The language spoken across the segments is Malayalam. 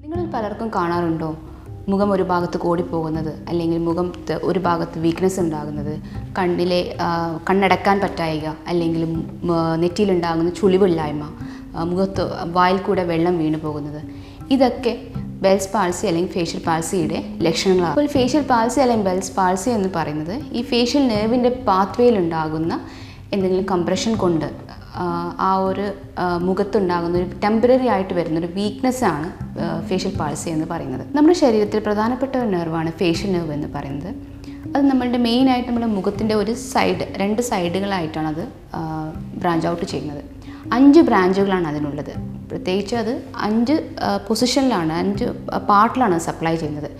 നിങ്ങളിൽ പലർക്കും കാണാറുണ്ടോ മുഖം ഒരു ഭാഗത്ത് കോടിപ്പോകുന്നത് അല്ലെങ്കിൽ മുഖം ഒരു ഭാഗത്ത് വീക്ക്നെസ് ഉണ്ടാകുന്നത്? കണ്ണിലെ കണ്ണടക്കാൻ പറ്റായിക അല്ലെങ്കിൽ നെറ്റിയിലുണ്ടാകുന്ന ചുളിവില്ലായ്മ മുഖത്ത് വായിൽ കൂടെ വെള്ളം വീണു പോകുന്നത് ഇതൊക്കെ ബെൽസ് പാൾസി അല്ലെങ്കിൽ ഫേഷ്യൽ പാൾസിയുടെ ലക്ഷണങ്ങളാണ്. അപ്പോൾ ഫേഷ്യൽ പാൾസി അല്ലെങ്കിൽ ബെൽസ് പാൾസി എന്ന് പറയുന്നത് ഈ ഫേഷ്യൽ നെർവിന്റെ പാത്വേയിൽ ഉണ്ടാകുന്ന എന്തെങ്കിലും കംപ്രഷൻ കൊണ്ട് ആ, ഒരു മുഖത്തുണ്ടാകുന്ന ഒരു ടെമ്പററി ആയിട്ട് വരുന്ന ഒരു വീക്ക്നെസ് ആണ് ഫേഷ്യൽ പാൾസി എന്ന് പറയുന്നത്. നമ്മുടെ ശരീരത്തിൽ പ്രധാനപ്പെട്ട ഒരു നെർവാണ് ഫേഷ്യൽ നെർവ് എന്ന് പറയുന്നത്. അത് നമ്മളുടെ മെയിനായിട്ട് നമ്മുടെ മുഖത്തിന്റെ ഒരു സൈഡ് രണ്ട് സൈഡുകളായിട്ടാണ് അത് ബ്രാഞ്ച് ഔട്ട് ചെയ്യുന്നത്. അഞ്ച് ബ്രാഞ്ചുകളാണ് അതിനുള്ളത്. പ്രത്യേകിച്ച് അത് അഞ്ച് പൊസിഷനിലാണ് അഞ്ച് പാർട്ടിലാണ് സപ്ലൈ ചെയ്യുന്നത്.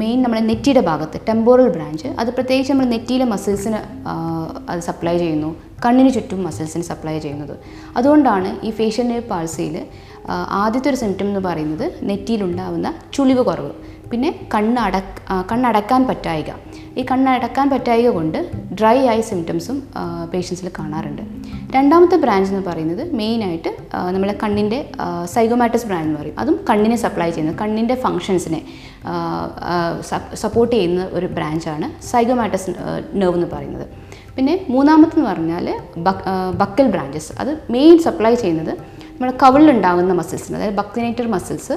മെയിൻ നമ്മുടെ നെറ്റിയുടെ ഭാഗത്ത് ടെമ്പോറൽ ബ്രാഞ്ച് അത് പ്രത്യേകിച്ച് നമ്മൾ നെറ്റിയിലെ മസിൽസിന് അത് സപ്ലൈ ചെയ്യുന്നു. കണ്ണിന് ചുറ്റും മസിൽസിന് സപ്ലൈ ചെയ്യുന്നത്. അതുകൊണ്ടാണ് ഈ ഫേഷ്യൽ നെർവ് പാൾസിയിൽ ആദ്യത്തെ ഒരു സിംറ്റം എന്ന് പറയുന്നത് നെറ്റിയിലുണ്ടാവുന്ന ചുളിവ് കുറവ്. പിന്നെ കണ്ണ് അടക്ക് ആ, കണ്ണടക്കാൻ പറ്റായിക. ഈ കണ്ണടക്കാൻ പറ്റായിക കൊണ്ട് ഡ്രൈ ആയ സിംറ്റംസും പേഷ്യൻസിൽ കാണാറുണ്ട്. രണ്ടാമത്തെ ബ്രാഞ്ച് എന്ന് പറയുന്നത് മെയിനായിട്ട് നമ്മളെ കണ്ണിന്റെ സൈഗോമാറ്റസ് ബ്രാഞ്ച് എന്ന് പറയും. അതും കണ്ണിനെ സപ്ലൈ ചെയ്യുന്നത് കണ്ണിന്റെ ഫങ്ഷൻസിനെ സപ്പോർട്ട് ചെയ്യുന്ന ഒരു ബ്രാഞ്ചാണ് സൈഗോമാറ്റസ് നെർവ് എന്ന് പറയുന്നത്. പിന്നെ മൂന്നാമത്തെന്ന് പറഞ്ഞാൽ ബക്കൽ ബ്രാഞ്ചസ് അത് മെയിൻ സപ്ലൈ ചെയ്യുന്നത് നമ്മുടെ കവിളിലുണ്ടാകുന്ന മസിൽസിന് അതായത് ബക്സിനേറ്റർ മസിൽസ്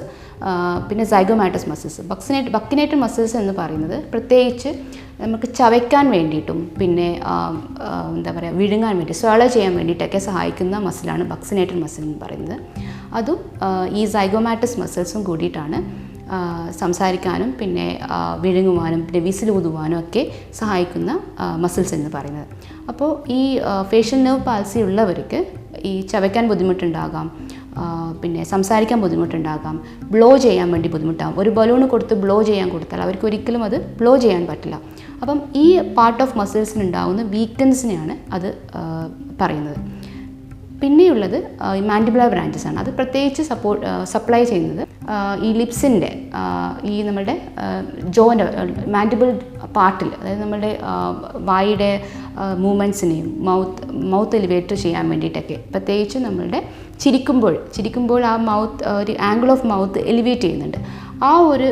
പിന്നെ സൈഗോമാറ്റസ് മസിൽസ് ബക്സിനേറ്റ് ബക്കിനേറ്റർ മസിൽസ് എന്ന് പറയുന്നത് പ്രത്യേകിച്ച് നമുക്ക് ചവയ്ക്കാൻ വേണ്ടിയിട്ടും പിന്നെ എന്താ പറയുക വിഴുങ്ങാൻ വേണ്ടി swallow ചെയ്യാൻ വേണ്ടിയിട്ടൊക്കെ സഹായിക്കുന്ന മസിലാണ് ബക്സിനേറ്റർ മസിൽ എന്ന് പറയുന്നത്. അതും ഈ സൈഗോമാറ്റസ് മസിൽസും കൂടിയിട്ടാണ് സംസാരിക്കാനും പിന്നെ വിഴുങ്ങുവാനും പിന്നെ വിസിലൂതുവാനും ഒക്കെ സഹായിക്കുന്ന മസിൽസ് എന്ന് പറയുന്നത്. അപ്പോൾ ഈ ഫേഷ്യൽ നെർവ് പാൽസി ഉള്ളവർക്ക് ഈ ചവയ്ക്കാൻ ബുദ്ധിമുട്ടുണ്ടാകാം പിന്നെ സംസാരിക്കാൻ ബുദ്ധിമുട്ടുണ്ടാകാം ബ്ലോ ചെയ്യാൻ വേണ്ടി ബുദ്ധിമുട്ടാകും. ഒരു ബലൂൺ കൊടുത്ത് ബ്ലോ ചെയ്യാൻ കൊടുത്താൽ അവർക്ക് ഒരിക്കലും അത് ബ്ലോ ചെയ്യാൻ പറ്റില്ല. അപ്പം ഈ പാർട്ട് ഓഫ് മസിൽസിനുണ്ടാകുന്ന വീക്ക്നെസ്സിനെയാണ് അത് പറയുന്നത്. പിന്നെയുള്ളത് മാൻഡിബുലർ ബ്രാഞ്ചസ് ആണ്. അത് പ്രത്യേകിച്ച് സപ്പോർട്ട് സപ്ലൈ ചെയ്യുന്നത് ഈ ലിപ്സിന്റെ ഈ നമ്മുടെ ജോന്റെ മാൻഡിബിൾ പാർട്ടിൽ അതായത് നമ്മുടെ വായുടെ മൂമെന്റ്സിനെയും മൗത്ത് മൗത്ത് എലിവേറ്റ് ചെയ്യാൻ വേണ്ടിയിട്ടൊക്കെ പ്രത്യേകിച്ച് നമ്മളുടെ ചിരിക്കുമ്പോൾ ചിരിക്കുമ്പോൾ ആ മൗത്ത് ഒരു ആംഗിൾ ഓഫ് മൗത്ത് എലിവേറ്റ് ചെയ്യുന്നുണ്ട്. ആ ഒരു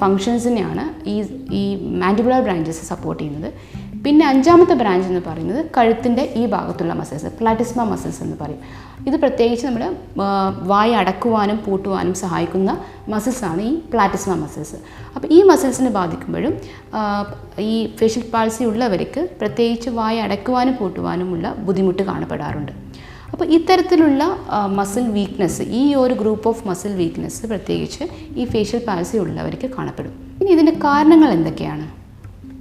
ഫങ്ഷൻസിനെയാണ് ഈ ഈ മാൻഡിബുലർ ബ്രാഞ്ചസ് സപ്പോർട്ട് ചെയ്യുന്നത്. പിന്നെ അഞ്ചാമത്തെ ബ്രാഞ്ച് എന്ന് പറയുന്നത് കഴുത്തിന്റെ ഈ ഭാഗത്തുള്ള മസിൽസ് പ്ലാറ്റിസ്മ മസിൽസ് എന്ന് പറയും. ഇത് പ്രത്യേകിച്ച് നമ്മൾ വായ അടക്കുവാനും പൂട്ടുവാനും സഹായിക്കുന്ന മസിൽസാണ് ഈ പ്ലാറ്റിസ്മ മസിൽസ് അപ്പോൾ ഈ മസിൽസിനെ ബാധിക്കുമ്പോഴും ഈ ഫേഷ്യൽ പാൾസി ഉള്ളവർക്ക് പ്രത്യേകിച്ച് വായ അടക്കുവാനും പൂട്ടുവാനുമുള്ള ബുദ്ധിമുട്ട് കാണപ്പെടാറുണ്ട്. അപ്പോൾ ഇത്തരത്തിലുള്ള മസിൽ വീക്ക്നെസ് ഈ ഒരു ഗ്രൂപ്പ് ഓഫ് മസിൽ വീക്ക്നെസ് പ്രത്യേകിച്ച് ഈ ഫേഷ്യൽ പാൾസി ഉള്ളവർക്ക് കാണപ്പെടും. ഇനി ഇതിന്റെ കാരണങ്ങൾ എന്തൊക്കെയാണ്?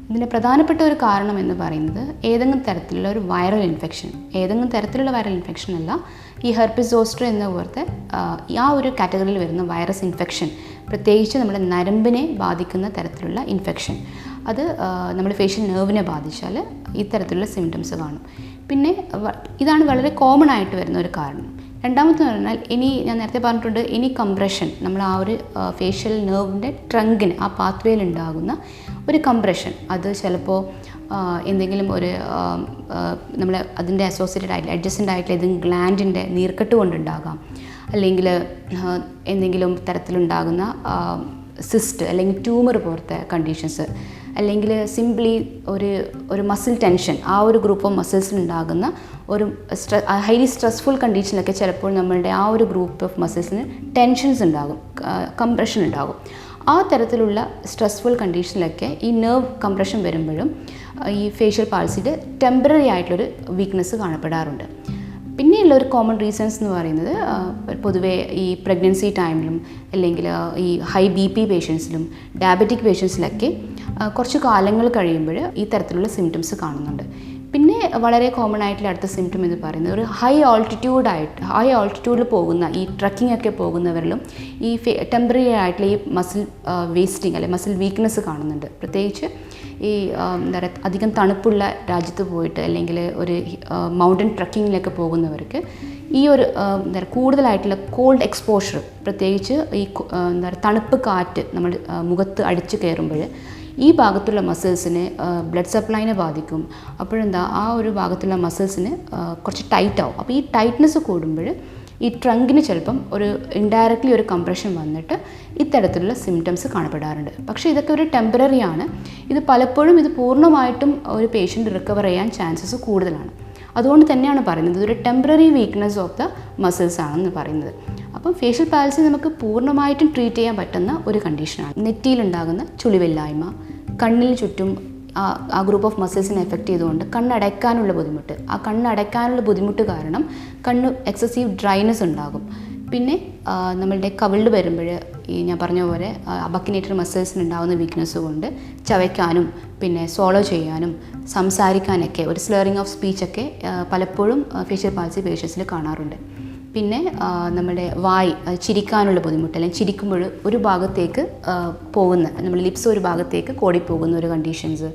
ഇതിന്റെ പ്രധാനപ്പെട്ട ഒരു കാരണം എന്ന് പറയുന്നത് ഏതെങ്കിലും തരത്തിലുള്ള ഒരു വൈറൽ ഇൻഫെക്ഷൻ ഏതെങ്കിലും തരത്തിലുള്ള വൈറൽ ഇൻഫെക്ഷൻ അല്ല ഈ ഹെർപ്പിസ് സോസ്റ്റർ എന്ന പോലത്തെ ആ, ഒരു കാറ്റഗറിയിൽ വരുന്ന വൈറസ് ഇൻഫെക്ഷൻ പ്രത്യേകിച്ച് നമ്മുടെ നരമ്പിനെ ബാധിക്കുന്ന തരത്തിലുള്ള ഇൻഫെക്ഷൻ അത് നമ്മുടെ ഫേഷ്യൽ നെർവിനെ ബാധിച്ചാൽ ഇത്തരത്തിലുള്ള സിംറ്റംസ് കാണും. പിന്നെ ഇതാണ് വളരെ കോമൺ ആയിട്ട് വരുന്ന ഒരു കാരണം. രണ്ടാമത്തെ പറഞ്ഞാൽ ഇനി ഞാൻ നേരത്തെ പറഞ്ഞിട്ടുണ്ട് ഇനി കംപ്രഷൻ നമ്മൾ ആ ഒരു ഫേഷ്യൽ നെർവിന്റെ ട്രങ്കിന് ആ പാത്വേയിൽ ഉണ്ടാകുന്ന ഒരു കംപ്രഷൻ അത് ചിലപ്പോൾ എന്തെങ്കിലും ഒരു നമ്മൾ അതിന്റെ അസോസിയേറ്റഡ് ആയിട്ട് അഡ്ജസ്റ്റന്റ് ആയിട്ടുള്ള ഏതെങ്കിലും ഗ്ലാൻഡിന്റെ നീർക്കെട്ട് കൊണ്ടുണ്ടാകാം. അല്ലെങ്കിൽ എന്തെങ്കിലും തരത്തിലുണ്ടാകുന്ന സിസ്റ്റ് അല്ലെങ്കിൽ ട്യൂമർ പോലത്തെ കണ്ടീഷൻസ് അല്ലെങ്കിൽ സിംപ്ലി ഒരു ഒരു മസിൽ ടെൻഷൻ ആ ഒരു ഗ്രൂപ്പ് ഓഫ് മസിൽസിനുണ്ടാകുന്ന ഒരു ഹൈലി സ്ട്രെസ്ഫുൾ കണ്ടീഷനിലൊക്കെ ചിലപ്പോൾ നമ്മളുടെ ആ ഒരു ഗ്രൂപ്പ് ഓഫ് മസിൽസിന് ടെൻഷൻസ് ഉണ്ടാകും കംപ്രഷൻ ഉണ്ടാകും. ആ തരത്തിലുള്ള സ്ട്രെസ്ഫുൾ കണ്ടീഷനിലൊക്കെ ഈ നെർവ് കംപ്രഷൻ വരുമ്പോഴും ഈ ഫേഷ്യൽ പാൾസിയുടെ ടെമ്പററി ആയിട്ടുള്ളൊരു വീക്ക്നെസ് കാണപ്പെടാറുണ്ട്. പിന്നെയുള്ള ഒരു കോമൺ റീസൺസ് എന്ന് പറയുന്നത് പൊതുവേ ഈ പ്രഗ്നൻസി ടൈമിലും അല്ലെങ്കിൽ ഈ ഹൈ ബി പി പേഷ്യൻസിലും ഡയബറ്റിക് പേഷ്യൻസിലൊക്കെ കുറച്ച് കാലങ്ങൾ കഴിയുമ്പോൾ ഈ തരത്തിലുള്ള സിംറ്റംസ് കാണുന്നുണ്ട്. പിന്നെ വളരെ കോമൺ ആയിട്ടുള്ള അടുത്ത സിംറ്റം എന്ന് പറയുന്നത് ഒരു ഹൈ ഓൾട്ടിറ്റ്യൂഡായിട്ട് ഹൈ ആൾട്ടിറ്റ്യൂഡിൽ പോകുന്ന ഈ ട്രക്കിംഗ് ഒക്കെ പോകുന്നവരിലും ഈ ടെമ്പററി ആയിട്ടുള്ള ഈ മസിൽ വേസ്റ്റിംഗ് അല്ലെങ്കിൽ മസിൽ വീക്ക്നെസ് കാണുന്നുണ്ട്. പ്രത്യേകിച്ച് ഈ എന്താ പറയുക അധികം തണുപ്പുള്ള രാജ്യത്ത് പോയിട്ട് അല്ലെങ്കിൽ ഒരു മൗണ്ടൻ ട്രക്കിങ്ങിലൊക്കെ പോകുന്നവർക്ക് ഈ ഒരു എന്താ പറയുക കൂടുതലായിട്ടുള്ള കോൾഡ് എക്സ്പോഷർ പ്രത്യേകിച്ച് ഈ എന്താ പറയുക തണുപ്പ് കാറ്റ് നമ്മൾ മുഖത്ത് അടിച്ചു കയറുമ്പോൾ ഈ ഭാഗത്തുള്ള മസിൽസിന് ബ്ലഡ് സപ്ലൈനെ ബാധിക്കും. അപ്പോഴെന്താ ആ ഒരു ഭാഗത്തുള്ള മസിൽസിന് കുറച്ച് ടൈറ്റ് ആവും. അപ്പോൾ ഈ ടൈറ്റ്നെസ് കൂടുമ്പോൾ ഈ ട്രങ്കിന് ചിലപ്പം ഒരു ഇൻഡയറക്റ്റ്ലി ഒരു കംപ്രഷൻ വന്നിട്ട് ഇത്തരത്തിലുള്ള സിംറ്റംസ് കാണപ്പെടാറുണ്ട്. പക്ഷേ ഇതൊക്കെ ഒരു ടെമ്പററി ആണ്. ഇത് പലപ്പോഴും ഇത് പൂർണമായിട്ടും ഒരു പേഷ്യന്റ് റിക്കവർ ചെയ്യാൻ ചാൻസസ് കൂടുതലാണ്. അതുകൊണ്ട് തന്നെയാണ് പറയുന്നത് ഇതൊരു temporary weakness of the muscles ആണെന്ന് പറയുന്നത്. അപ്പം ഫേഷ്യൽ പാൽസി നമുക്ക് പൂർണമായിട്ടും ട്രീറ്റ് ചെയ്യാൻ പറ്റുന്ന ഒരു കണ്ടീഷനാണ് നെറ്റിയിലുണ്ടാകുന്ന ചുളിവില്ലായ്മ കണ്ണിന് ചുറ്റും ആ ആ ഗ്രൂപ്പ് ഓഫ് മസിൽസിനെ എഫക്റ്റ് ചെയ്തുകൊണ്ട് കണ്ണടയ്ക്കാനുള്ള ബുദ്ധിമുട്ട്. ആ കണ്ണടയ്ക്കാനുള്ള ബുദ്ധിമുട്ട് കാരണം കണ്ണ് എക്സസീവ് ഡ്രൈനസ് ഉണ്ടാകും. പിന്നെ നമ്മളുടെ കവിളിൽ വരുമ്പോൾ ഈ ഞാൻ പറഞ്ഞ പോലെ അബക്കിനേറ്റർ മസിൽസിന് ഉണ്ടാകുന്ന വീക്ക്നെസ് കൊണ്ട് ചവയ്ക്കാനും പിന്നെ സോളോ ചെയ്യാനും സംസാരിക്കാനൊക്കെ ഒരു സ്ലേറിംഗ് ഓഫ് സ്പീച്ചൊക്കെ പലപ്പോഴും ഫേഷ്യൽ പാൽസി പേഷ്യൻസിൽ കാണാറുണ്ട്. പിന്നെ നമ്മുടെ വായ് ചിരിക്കാനുള്ള ബുദ്ധിമുട്ട് അല്ലെങ്കിൽ ചിരിക്കുമ്പോൾ ഒരു ഭാഗത്തേക്ക് പോകുന്ന നമ്മൾ ലിപ്സ് ഒരു ഭാഗത്തേക്ക് കോടിപ്പോകുന്ന ഒരു കണ്ടീഷൻസ്.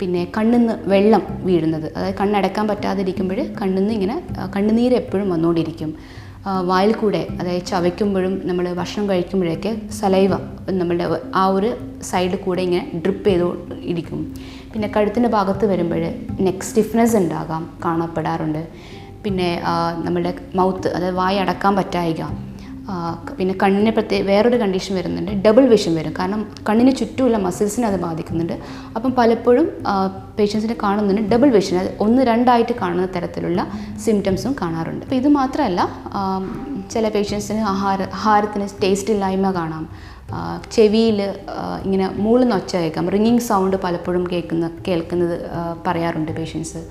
പിന്നെ കണ്ണിന്ന് വെള്ളം വീഴുന്നത് അതായത് കണ്ണടക്കാൻ പറ്റാതിരിക്കുമ്പോൾ കണ്ണിന്ന് ഇങ്ങനെ കണ്ണുനീര് എപ്പോഴും വന്നുകൊണ്ടിരിക്കും. വായിൽ കൂടെ അതായത് ചവയ്ക്കുമ്പോഴും നമ്മൾ ഭക്ഷണം കഴിക്കുമ്പോഴൊക്കെ സലൈവ നമ്മളുടെ ആ ഒരു സൈഡിൽ കൂടെ ഇങ്ങനെ ഡ്രിപ്പ് ചെയ്ത് ഇരിക്കും. പിന്നെ കഴുത്തിന്റെ ഭാഗത്ത് വരുമ്പോൾ നെക്ക് സ്റ്റിഫ്നെസ് ഉണ്ടാകാം കാണപ്പെടാറുണ്ട്. പിന്നെ നമ്മുടെ മൗത്ത് അതായത് വായ അടക്കാൻ പറ്റായിക. പിന്നെ കണ്ണിന് പ്രത്യേക വേറൊരു കണ്ടീഷൻ വരുന്നുണ്ട്. ഡബിൾ വിഷൻ വരും. കാരണം കണ്ണിന് ചുറ്റുമുള്ള മസിൽസിനെ അത് ബാധിക്കുന്നുണ്ട്. അപ്പം പലപ്പോഴും പേഷ്യൻസിനെ കാണുന്നുണ്ട് ഡബിൾ വിഷൻ അത് ഒന്ന് രണ്ടായിട്ട് കാണുന്ന തരത്തിലുള്ള സിംറ്റംസും കാണാറുണ്ട്. അപ്പോൾ ഇത് മാത്രമല്ല ചില പേഷ്യൻസിന് ആഹാര ആഹാരത്തിന് ടേസ്റ്റ് ഇല്ലായ്മ കാണാം. ചെവിയിൽ ഇങ്ങനെ മൂളുന്ന ഒച്ച കേൾക്കാം റിങ്ങിങ് സൗണ്ട് പലപ്പോഴും കേൾക്കുന്ന കേൾക്കുന്നത് പറയാറുണ്ട് പേഷ്യൻസ്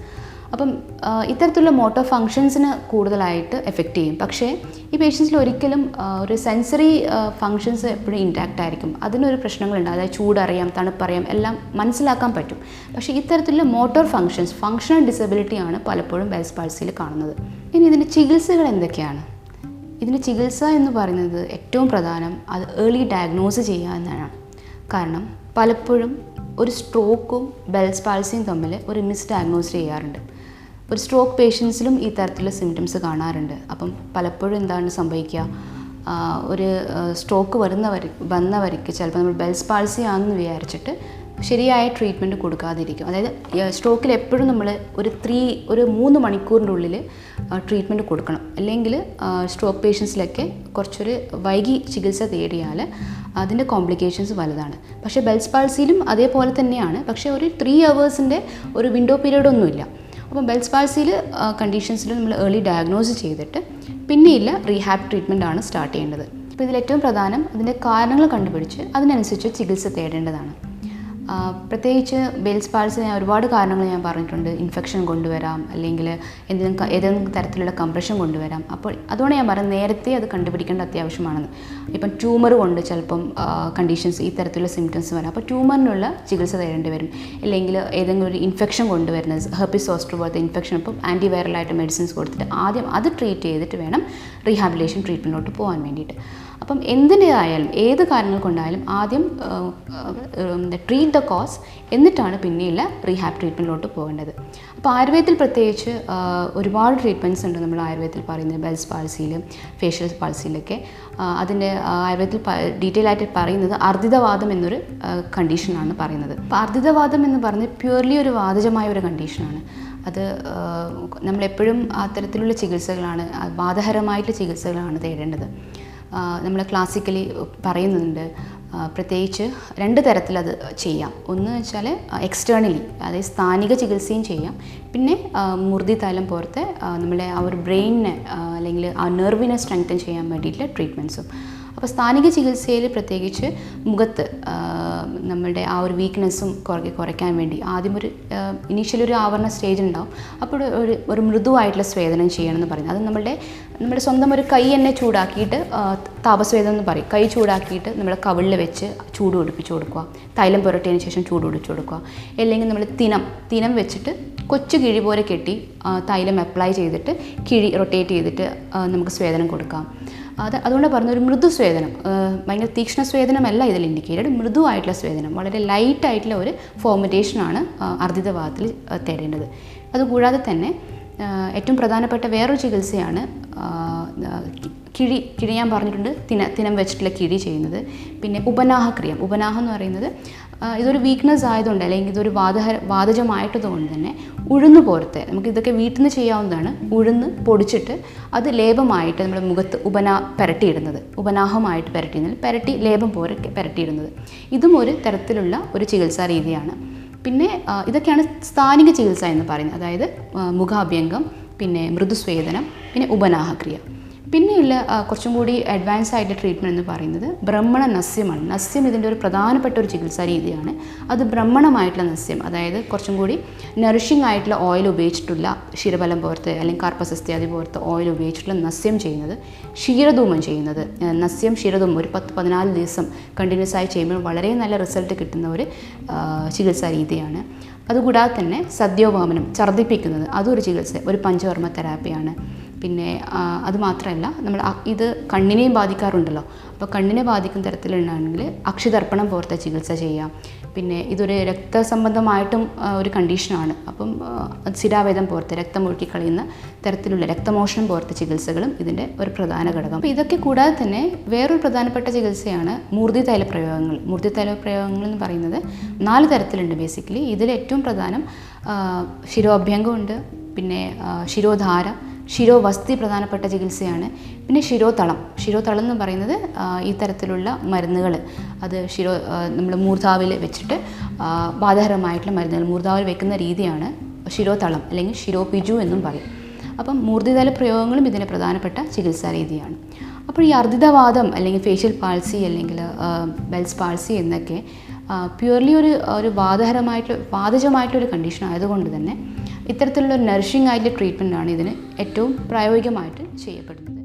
അപ്പം ഇത്തരത്തിലുള്ള മോട്ടോർ ഫങ്ഷൻസിന് കൂടുതലായിട്ട് എഫക്റ്റ് ചെയ്യും. പക്ഷേ ഈ പേഷ്യൻസിൽ ഒരിക്കലും ഒരു സെൻസറി ഫങ്ഷൻസ് എപ്പോഴും ഇന്റാക്റ്റ് ആയിരിക്കും. അതിനൊരു പ്രശ്നങ്ങളുണ്ട്. അതായത് ചൂടറിയാം തണുപ്പറിയാം എല്ലാം മനസ്സിലാക്കാൻ പറ്റും. പക്ഷേ ഇത്തരത്തിലുള്ള മോട്ടോർ ഫങ്ഷൻസ് ഫങ്ഷണൽ ഡിസബിലിറ്റി ആണ് പലപ്പോഴും ബെൽസ് പാൾസിയിൽ കാണുന്നത്. ഇനി ഇതിന്റെ ചികിത്സകൾ എന്തൊക്കെയാണ്? ഇതിന്റെ ചികിത്സ എന്ന് പറയുന്നത് ഏറ്റവും പ്രധാനം അത് ഏർലി ഡയഗ്നോസ് ചെയ്യുക എന്നതാണ്. കാരണം പലപ്പോഴും ഒരു സ്ട്രോക്കും ബെൽസ് പാൾസിയും തമ്മിൽ ഒരു മിസ് ഡയഗ്നോസ് ചെയ്യാറുണ്ട്. ഒരു സ്ട്രോക്ക് പേഷ്യൻസിലും ഈ തരത്തിലുള്ള സിംറ്റംസ് കാണാറുണ്ട്. അപ്പം പലപ്പോഴും എന്താണ് സംഭവിക്കുക? ഒരു സ്ട്രോക്ക് വരുന്നവർ വന്നവർക്ക് ചിലപ്പോൾ നമ്മൾ ബെൽസ് പാൾസി ആണെന്ന് വിചാരിച്ചിട്ട് ശരിയായ ട്രീറ്റ്മെന്റ് കൊടുക്കാതിരിക്കും. അതായത് സ്ട്രോക്കിൽ എപ്പോഴും നമ്മൾ ഒരു ത്രീ ഒരു മൂന്ന് മണിക്കൂറിന്റെ ഉള്ളിൽ ട്രീറ്റ്മെന്റ് കൊടുക്കണം. അല്ലെങ്കിൽ സ്ട്രോക്ക് പേഷ്യൻസിലൊക്കെ കുറച്ചൊരു വൈകി ചികിത്സ തേടിയാൽ അതിന്റെ കോംപ്ലിക്കേഷൻസ് വലുതാണ്. പക്ഷേ ബെൽസ് പാൾസിയിലും അതേപോലെ തന്നെയാണ്. പക്ഷേ ഒരു ത്രീ അവേഴ്സിന്റെ ഒരു വിൻഡോ പീരീഡ് ഒന്നുമില്ല. അപ്പം ബെൽസ് പാൾസിയിൽ കണ്ടീഷൻസിൽ നമ്മൾ ഏർലി ഡയഗ്നോസ് ചെയ്തിട്ട് പിന്നെയില്ല റീഹാബ് ട്രീറ്റ്മെന്റ് ആണ് സ്റ്റാർട്ട് ചെയ്യേണ്ടത്. അപ്പോൾ ഇതിൽ ഏറ്റവും പ്രധാനം അതിന്റെ കാരണങ്ങൾ കണ്ടുപിടിച്ച് അതിനനുസരിച്ച് ചികിത്സ തേടേണ്ടതാണ്. പ്രത്യേകിച്ച് ബെൽസ് പാൾസ് ഞാൻ ഒരുപാട് കാരണങ്ങൾ ഞാൻ പറഞ്ഞിട്ടുണ്ട്. ഇൻഫെക്ഷൻ കൊണ്ടുവരാം അല്ലെങ്കിൽ എന്തെങ്കിലും ഏതെങ്കിലും തരത്തിലുള്ള കംപ്രഷൻ കൊണ്ടുവരാം. അപ്പോൾ അതുകൊണ്ട് ഞാൻ പറയുന്നത് നേരത്തെ അത് കണ്ടുപിടിക്കേണ്ട അത്യാവശ്യമാണെന്ന് ഇപ്പം ട്യൂമർ കൊണ്ട് ചിലപ്പം കണ്ടീഷൻസ് ഈ തരത്തിലുള്ള സിംറ്റംസ് വരാം. അപ്പോൾ ട്യൂമറിനുള്ള ചികിത്സ തരേണ്ടി വരും. അല്ലെങ്കിൽ ഏതെങ്കിലും ഒരു ഇൻഫെക്ഷൻ കൊണ്ടുവരുന്നത് ഹെർപ്പിസ് സോസ്റ്റർ പോലത്തെ ഇൻഫെക്ഷൻ ഇപ്പം ആന്റിവൈറലായിട്ട് മെഡിസിൻസ് കൊടുത്തിട്ട് ആദ്യം അത് ട്രീറ്റ് ചെയ്തിട്ട് വേണം റീഹാബിലേഷൻ ട്രീറ്റ്മെന്റിലോട്ട് പോകാൻ വേണ്ടിയിട്ട്. അപ്പം എന്തിന്റെതായാലും ഏത് കാരണങ്ങൾ കൊണ്ടായാലും ആദ്യം ട്രീറ്റ് ദ കോസ് എന്നിട്ടാണ് പിന്നെയുള്ള റീഹാബ് ട്രീറ്റ്മെന്റിലോട്ട് പോകേണ്ടത്. അപ്പോൾ ആയുർവേദത്തിൽ പ്രത്യേകിച്ച് ഒരുപാട് ട്രീറ്റ്മെന്റ്സ് ഉണ്ട് നമ്മൾ ആയുർവേദത്തിൽ പറയുന്നത് ബെൽസ് പാൾസിയിൽ ഫേഷ്യൽ പാൾസിയിലൊക്കെ. അതിന്റെ ആയുർവേദത്തിൽ ഡീറ്റെയിൽ ആയിട്ട് പറയുന്നത് അർദ്ധിതവാദം എന്നൊരു കണ്ടീഷനാണ് പറയുന്നത്. അപ്പോൾ അർദ്ധിതവാദം എന്ന് പറഞ്ഞ് പ്യുവർലി ഒരു വാതജമായ ഒരു കണ്ടീഷനാണ്. അത് നമ്മളെപ്പോഴും അത്തരത്തിലുള്ള ചികിത്സകളാണ് ബാധകരമായിട്ടുള്ള ചികിത്സകളാണ് തേടേണ്ടത്. നമ്മൾ ക്ലാസിക്കലി പറയുന്നുണ്ട്. പ്രത്യേകിച്ച് രണ്ട് തരത്തിലത് ചെയ്യാം. ഒന്ന് വെച്ചാൽ എക്സ്റ്റേണലി അതായത് സ്ഥാനിക ചികിത്സയും ചെയ്യാം. പിന്നെ മുർദിതാലം പോലത്തെ നമ്മളെ ആ ഒരു ബ്രെയിനിനെ അല്ലെങ്കിൽ ആ നെർവിനെ സ്ട്രെങ്തൻ ചെയ്യാൻ വേണ്ടിയിട്ടുള്ള ട്രീറ്റ്മെന്റ്സും അപ്പോൾ സ്ഥാനിക ചികിത്സയിൽ പ്രത്യേകിച്ച് മുഖത്ത് നമ്മുടെ ആ ഒരു വീക്ക്നെസ്സും കുറയ്ക്ക് കുറയ്ക്കാൻ വേണ്ടി ആദ്യം ഒരു ഇനീഷ്യലി ഒരു ആവരണ സ്റ്റേജ് ഉണ്ടാവും. അപ്പോൾ ഒരു ഒരു മൃദുവായിട്ടുള്ള സ്വേദനം ചെയ്യണമെന്ന് പറയുന്നത് അത് നമ്മുടെ നമ്മുടെ സ്വന്തം ഒരു കൈ തന്നെ ചൂടാക്കിയിട്ട് താപസ്വേദനം എന്ന് പറയും. കൈ ചൂടാക്കിയിട്ട് നമ്മുടെ കവിളിൽ വെച്ച് ചൂട് ഒടിപ്പിച്ച് കൊടുക്കുക. തൈലം പുരട്ടിയതിന് ശേഷം ചൂട് ഒടിച്ചു കൊടുക്കുക. അല്ലെങ്കിൽ നമ്മൾ തിനം തിനം വെച്ചിട്ട് കൊച്ചു കിഴി പോലെ കെട്ടി തൈലം അപ്ലൈ ചെയ്തിട്ട് കിഴി റൊട്ടേറ്റ് ചെയ്തിട്ട് നമുക്ക് സ്വേദനം കൊടുക്കാം. അത് അതുകൊണ്ട് പറഞ്ഞ ഒരു മൃദു സ്വേദനം ഭയങ്കര തീക്ഷ്ണ സ്വേദനമല്ല ഇതിൽ ഇൻഡിക്കേറ്റഡ് മൃദുവായിട്ടുള്ള സ്വേദനം വളരെ ലൈറ്റായിട്ടുള്ള ഒരു അർദ്ധിത അർദ്ധിതവാദത്തിൽ തേടേണ്ടത്. അതുകൂടാതെ തന്നെ ഏറ്റവും പ്രധാനപ്പെട്ട വേറൊരു ചികിത്സയാണ് കിഴി കിഴി ഞാൻ പറഞ്ഞിട്ടുണ്ട് തിന തിനം വെച്ചിട്ടുള്ള കിഴി ചെയ്യുന്നത്. പിന്നെ ഉപനാഹക്രിയ. ഉപനാഹം എന്ന് പറയുന്നത് ഇതൊരു വീക്ക്നെസ് ആയതുകൊണ്ട് അല്ലെങ്കിൽ ഇതൊരു വാതഹ വാതജമായിട്ടതുകൊണ്ട് തന്നെ ഉഴുന്ന് പോലത്തെ നമുക്ക് ഇതൊക്കെ വീട്ടിൽ നിന്ന് ചെയ്യാവുന്നതാണ് ഉഴുന്ന് പൊടിച്ചിട്ട് അത് ലേപമായിട്ട് നമ്മുടെ മുഖത്ത് ഉപനാ പുരട്ടിയിടുന്നത്. ഉപനാഹമായിട്ട് പുരട്ടിയിരുന്നത് പുരട്ടി ലേപം പോലെ പുരട്ടിയിടുന്നത്. ഇതും ഒരു തരത്തിലുള്ള ഒരു ചികിത്സാ രീതിയാണ്. പിന്നെ ഇതൊക്കെയാണ് സ്ഥാനിക ചികിത്സ എന്ന് പറയുന്നത്. അതായത് മുഖാഭ്യംഗം പിന്നെ മൃദുസ്വേദനം പിന്നെ ഉപനാഹക്രിയ. പിന്നെയുള്ള കുറച്ചും കൂടി അഡ്വാൻസ് ആയിട്ടുള്ള ട്രീറ്റ്മെന്റ് എന്ന് പറയുന്നത് ബ്രഹ്മണ നസ്യമാണ്. നസ്യം ഇതിന്റെ ഒരു പ്രധാനപ്പെട്ട ഒരു ചികിത്സാ രീതിയാണ്. അത് ബ്രഹ്മണമായിട്ടുള്ള നസ്യം അതായത് കുറച്ചും കൂടി നറിഷിംഗ് ആയിട്ടുള്ള ഓയിൽ ഉപയോഗിച്ചിട്ടുള്ള ക്ഷീരബലം പോലത്തെ അല്ലെങ്കിൽ കാർപ്പസസ്ത്യാദി പോലത്തെ ഓയിൽ ഉപയോഗിച്ചിട്ടുള്ള നസ്യം ചെയ്യുന്നത് ക്ഷീരധൂമം ചെയ്യുന്നത്. നസ്യം ക്ഷീരധൂമം ഒരു പത്ത് പതിനാല് ദിവസം കണ്ടിന്യൂസ് ആയി ചെയ്യുമ്പോൾ വളരെ നല്ല റിസൾട്ട് കിട്ടുന്ന ഒരു ചികിത്സാ രീതിയാണ്. അതുകൂടാതെ തന്നെ സദ്യോപാമനം ഛർദ്ദിപ്പിക്കുന്നത് അതൊരു ചികിത്സ ഒരു പഞ്ചകർമ്മ തെറാപ്പിയാണ് പിന്നെ അത് മാത്രമല്ല നമ്മൾ ഇത് കണ്ണിനെയും ബാധിക്കാറുണ്ടല്ലോ. അപ്പോൾ കണ്ണിനെ ബാധിക്കുന്ന തരത്തിലുണ്ടാണെങ്കിൽ അക്ഷിതർപ്പണം പോലത്തെ ചികിത്സ ചെയ്യാം. പിന്നെ ഇതൊരു രക്തസംബന്ധമായിട്ടും ഒരു കണ്ടീഷനാണ്. അപ്പം സ്ഥിരാവേദം പോലത്തെ രക്തം ഒഴുക്കിക്കളയുന്ന തരത്തിലുള്ള രക്തമോഷണം പോലത്തെ ചികിത്സകളും ഇതിന്റെ ഒരു പ്രധാന ഘടകം. അപ്പോൾ ഇതൊക്കെ കൂടാതെ തന്നെ വേറൊരു പ്രധാനപ്പെട്ട ചികിത്സയാണ് മൂർത്തിതൈല പ്രയോഗങ്ങൾ. മൂർത്തിതൈല പ്രയോഗങ്ങൾ എന്ന് പറയുന്നത് നാല് തരത്തിലുണ്ട് ബേസിക്കലി ഇതിൽ ഏറ്റവും പ്രധാനം ശിരോഭ്യംഗമുണ്ട് പിന്നെ ശിരോധാര ശിരോവസ്തി പ്രധാനപ്പെട്ട ചികിത്സയാണ്. പിന്നെ ശിരോതളം ശിരോതളം എന്ന് പറയുന്നത് ഈ തരത്തിലുള്ള മരുന്നുകൾ അത് ശിരോ നമ്മൾ മൂർധാവിൽ വെച്ചിട്ട് ബാധകരമായിട്ടുള്ള മരുന്നുകൾ മൂർധാവിൽ വെക്കുന്ന രീതിയാണ് ശിരോതളം അല്ലെങ്കിൽ ശിരോപിജു എന്നും പറയും. അപ്പം മൂർധിതല പ്രയോഗങ്ങളും ഇതിന്റെ പ്രധാനപ്പെട്ട ചികിത്സാ രീതിയാണ്. അപ്പോൾ ഈ അർദ്ധിതവാദം അല്ലെങ്കിൽ ഫേഷ്യൽ പാൾസി അല്ലെങ്കിൽ ബെൽസ് പാൾസി എന്നൊക്കെ പ്യുവർലി ഒരു ഒരു വാദകരമായിട്ട് ഒരു കണ്ടീഷൻ ആയതുകൊണ്ട് തന്നെ ഇത്തരത്തിലുള്ള ഒരു നറിഷിംഗ് ആയിട്ടുള്ള ട്രീറ്റ്മെന്റാണ് ഇതിന് ഏറ്റവും പ്രായോഗികമായിട്ട് ചെയ്യപ്പെടുന്നത്.